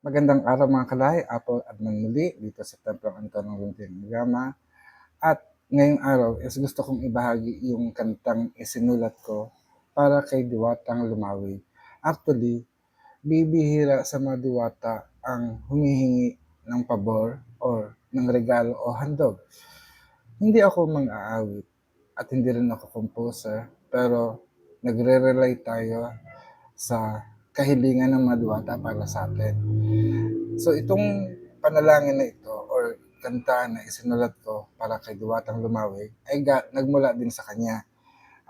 Magandang araw mga kalahi, Apple at muli dito sa Templong Antonio Luntin Gama. At ngayong araw is gusto kong ibahagi yung kantang isinulat ko para kay Diwatang Lumawi. Actually, bibihira sa mga diwata ang humihingi ng pabor or ng regalo o handog. Hindi ako mang-aawit at hindi rin ako composer, pero nagre-rely tayo sa kahilingan ng mga diwata para sa atin. So itong panalangin na ito or kanta na isinulat ko para kay Diwatang Lumawi ay ga, nagmula din sa kanya.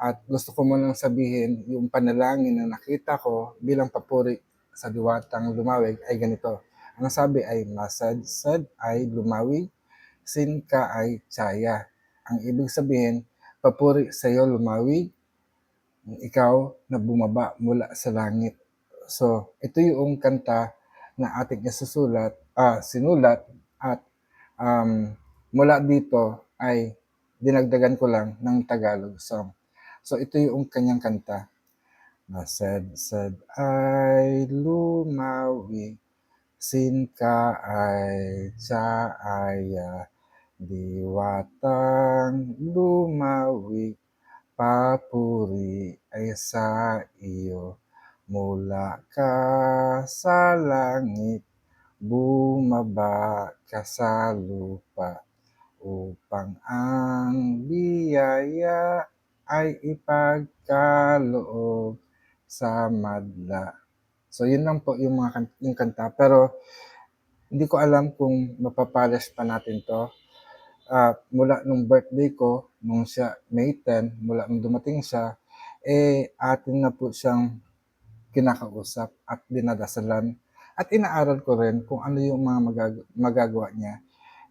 At gusto ko munang sabihin yung panalangin na nakita ko bilang papuri sa Diwatang Lumawig ay ganito. Ang sabi ay masad sad ay lumawi, sin ka ay tsaya. Ang ibig sabihin, papuri sa iyo lumawig, ikaw na bumaba mula sa langit. So, ito yung kanta na ating isusulat, ah, sinulat at um, mula dito ay dinagdagan ko lang ng Tagalog song. So, ito yung kanyang kanta. Masad-sad ay lumawi, sin ka ay tsaaya, diwatang lumawi, papuri ay sa iyo. Mula ka sa langit, bumaba ka sa lupa, upang ang biyaya ay ipagkaloob sa madla. So, yun lang po yung mga kan- yung kanta. Pero, hindi ko alam kung mapapolish pa natin to. Ah, mula nung birthday ko, nung siya, May 10, mula nung dumating siya, eh, atin na po siyang kinakausap at dinadasalan. At inaaral ko rin kung ano yung mga magag- magagawa niya.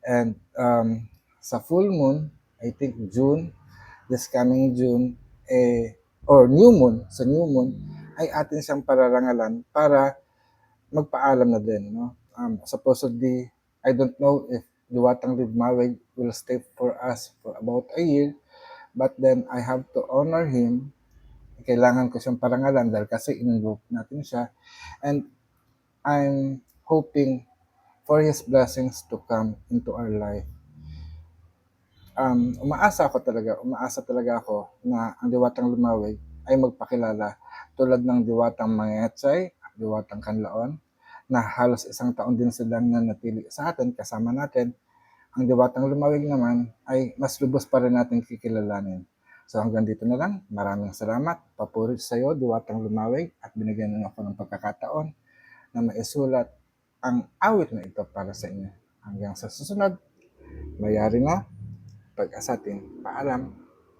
And um, sa full moon, I think June, this coming June, eh, or new moon, sa new moon, ay atin siyang pararangalan para magpaalam na din. No? Um, supposedly, I don't know if Duwatang Lidmawig will stay for us for about a year, but then I have to honor him. Kailangan ko siyang parangalan dahil kasi in-invoke natin siya. And I'm hoping for His blessings to come into our life. Um, umaasa ako talaga, umaasa talaga ako na ang Diwatang Lumawig ay magpakilala tulad ng Diwatang Mangetchay at Diwatang Kanlaon na halos isang taon din silang nanatili sa atin, kasama natin. Ang Diwatang Lumawig naman ay mas lubos pa rin natin kikilalanin. So hanggang dito na lang. Maraming salamat. Papuri sa iyo, Diwatang Lumawig at binigyan mo ako ng pagkakataon na maisulat ang awit na ito para sa inyo. Hanggang sa susunod, mayari na pag-asatin. Paalam.